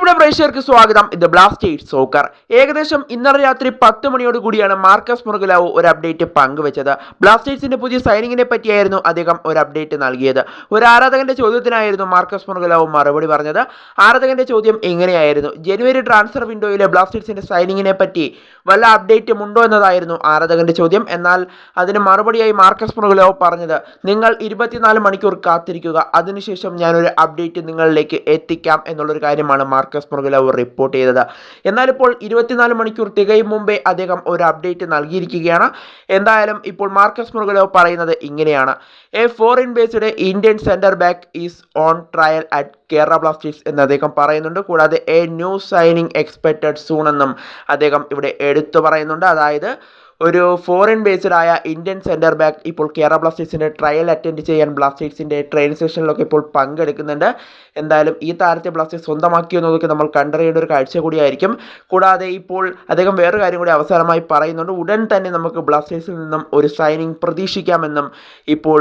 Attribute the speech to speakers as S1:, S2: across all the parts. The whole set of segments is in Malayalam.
S1: പ്രിയപ്പെട്ട പ്രേക്ഷകർക്ക് സ്വാഗതം. ഇത് ബ്ലാസ്റ്റേഴ്സ് സോക്കർ ഏകദേശം ഇന്നലെ രാത്രി പത്ത് മണിയോട് കൂടിയാണ് മാർക്കസ് മുറുകലാവു ഒരു അപ്ഡേറ്റ് പങ്കുവച്ചത്. ബ്ലാസ്റ്റേഴ്സിന്റെ പുതിയ സൈനിങ്ങിനെ പറ്റിയായിരുന്നു അദ്ദേഹം ഒരു അപ്ഡേറ്റ് നൽകിയത്. ഒരു ആരാധകന്റെ ചോദ്യത്തിനായിരുന്നു മാർക്കസ് മുറുകലാവു മറുപടി പറഞ്ഞത്. ആരാധകന്റെ ചോദ്യം എങ്ങനെയായിരുന്നു? ജനുവരി ട്രാൻസ്ഫർ വിൻഡോയിലെ ബ്ലാസ്റ്റേഴ്സിന്റെ സൈനിങ്ങിനെ പറ്റി വല്ല അപ്ഡേറ്റും ഉണ്ടോ എന്നതായിരുന്നു ആരാധകന്റെ ചോദ്യം. എന്നാൽ അതിന് മറുപടിയായി മാർക്കസ് മുറുകലാവു പറഞ്ഞത് നിങ്ങൾ ഇരുപത്തിനാല് മണിക്കൂർ കാത്തിരിക്കുക. അതിനുശേഷം ഞാനൊരു അപ്ഡേറ്റ് നിങ്ങളിലേക്ക് എത്തിക്കാം എന്നുള്ളൊരു കാര്യമാണ് മാർക്കസ് മുറുകലാവ് റിപ്പോർട്ട് ചെയ്തത്. എന്നാൽ ഇപ്പോൾ ഇരുപത്തിനാല് മണിക്കൂർ തികയും മുമ്പേ അദ്ദേഹം ഒരു അപ്ഡേറ്റ് നൽകിയിരിക്കുകയാണ്. എന്തായാലും ഇപ്പോൾ മാർക്കസ് മുറുകലാവ് പറയുന്നത് ഇങ്ങനെയാണ്. A foreign based Indian centre back is on trial at Kerala Blasters എന്ന് അദ്ദേഹം പറയുന്നുണ്ട്. കൂടാതെ a new signing expected soon എന്നും അദ്ദേഹം ഇവിടെ എടുത്തു പറയുന്നുണ്ട്. അതായത് ഒരു ഫോറിൻ ബേസ്ഡ് ആയ ഇന്ത്യൻ സെന്റർ ബാക്ക് ഇപ്പോൾ കേരള ബ്ലാസ്റ്റേഴ്സിന്റെ ട്രയൽ അറ്റൻഡ് ചെയ്യാൻ ബ്ലാസ്റ്റേഴ്സിന്റെ ട്രെയിൻ സെഷനിലൊക്കെ ഇപ്പോൾ പങ്കെടുക്കുന്നുണ്ട്. എന്തായാലും ഈ താരത്തെ ബ്ലാസ്റ്റേഴ്സ് സ്വന്തമാക്കിയോ എന്നതൊക്കെ നമ്മൾ കണ്ടറിയേണ്ട ഒരു കാഴ്ച കൂടിയായിരിക്കും. കൂടാതെ ഇപ്പോൾ അദ്ദേഹം വേറൊരു കാര്യം കൂടി അവസാനമായി പറയുന്നുണ്ട്. ഉടൻ തന്നെ നമുക്ക് ബ്ലാസ്റ്റേഴ്സിൽ നിന്നും ഒരു സൈനിങ് പ്രതീക്ഷിക്കാമെന്നും ഇപ്പോൾ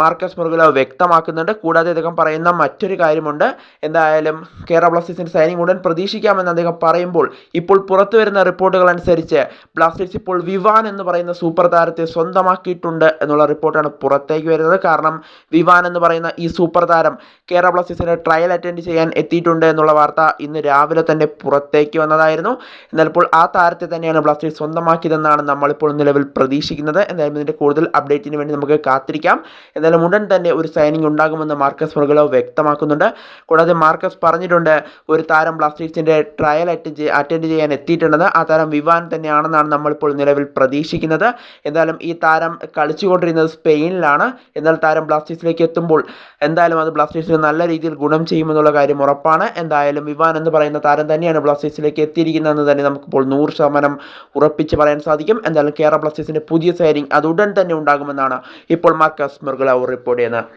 S1: മാർക്കസ് മുറുകലോ വ്യക്തമാക്കുന്നുണ്ട്. കൂടാതെ അദ്ദേഹം പറയുന്ന മറ്റൊരു കാര്യമുണ്ട്. എന്തായാലും കേരള ബ്ലാസ്റ്റേഴ്സിന്റെ സൈനിങ് ഉടൻ പ്രതീക്ഷിക്കാമെന്ന് അദ്ദേഹം പറയുമ്പോൾ ഇപ്പോൾ പുറത്തു വരുന്ന റിപ്പോർട്ടുകൾ അനുസരിച്ച് ബ്ലാസ്റ്റേഴ്സ് ഇപ്പോൾ വിവാൻ എന്ന് പറയുന്ന സൂപ്പർ താരത്തെ സ്വന്തമാക്കിയിട്ടുണ്ട് എന്നുള്ള റിപ്പോർട്ടാണ് പുറത്തേക്ക് വരുന്നത്. കാരണം വിവാൻ എന്ന് പറയുന്ന ഈ സൂപ്പർ താരം കേരള ബ്ലാസ്റ്റേഴ്സിന്റെ ട്രയൽ അറ്റൻഡ് ചെയ്യാൻ എത്തിയിട്ടുണ്ട് എന്നുള്ള വാർത്ത ഇന്ന് രാവിലെ തന്നെ പുറത്തേക്ക് വന്നതായിരുന്നു. എന്നാൽ ഇപ്പോൾ ആ താരത്തെ തന്നെയാണ് ബ്ലാസ്റ്റേഴ്സ് സ്വന്തമാക്കിയതെന്നാണ് നമ്മളിപ്പോൾ നിലവിൽ പ്രതീക്ഷിക്കുന്നത്. എന്തായാലും ഇതിന്റെ കൂടുതൽ അപ്ഡേറ്റിന് വേണ്ടി നമുക്ക് കാത്തിരിക്കാം. എന്നാലും ഉടൻ തന്നെ ഒരു സൈനിങ് ഉണ്ടാകുമെന്ന് മാർക്കസ് മുറുകലോ വ്യക്തമാക്കുന്നുണ്ട്. കൂടാതെ മാർക്കസ് പറഞ്ഞിട്ടുണ്ട് ഒരു താരം ബ്ലാസ്റ്റേഴ്സിന്റെ ട്രയൽ അറ്റൻഡ് അറ്റൻഡ് ചെയ്യാൻ എത്തിയിട്ടുണ്ടെന്ന്. ആ താരം വിവാൻ തന്നെയാണെന്നാണ് നമ്മളിപ്പോൾ നിലവിൽ പ്രതീക്ഷിക്കുന്നത്. എന്തായാലും ഈ താരം കളിച്ചുകൊണ്ടിരുന്നത് സ്പെയിനിലാണ്. എന്നാൽ താരം ബ്ലാസ്റ്റേഴ്സിലേക്ക് എത്തുമ്പോൾ എന്തായാലും അത് ബ്ലാസ്റ്റേഴ്സിന് നല്ല രീതിയിൽ ഗുണം ചെയ്യുമെന്നുള്ള കാര്യം ഉറപ്പാണ്. എന്തായാലും വിവാൻ എന്ന് പറയുന്ന താരം തന്നെയാണ് ബ്ലാസ്റ്റേഴ്സിലേക്ക് എത്തിയിരിക്കുന്നതെന്ന് തന്നെ നമുക്കിപ്പോൾ നൂറ് ശതമാനം ഉറപ്പിച്ച് പറയാൻ സാധിക്കും. എന്തായാലും കേരള ബ്ലാസ്റ്റേഴ്സിന്റെ പുതിയ സൈനിങ് അത് ഉടൻ തന്നെ ഉണ്ടാകുമെന്നാണ് ഇപ്പോൾ മാർക്കസ് മുർഗലാവ് റിപ്പോർട്ട് ചെയ്യുന്നത്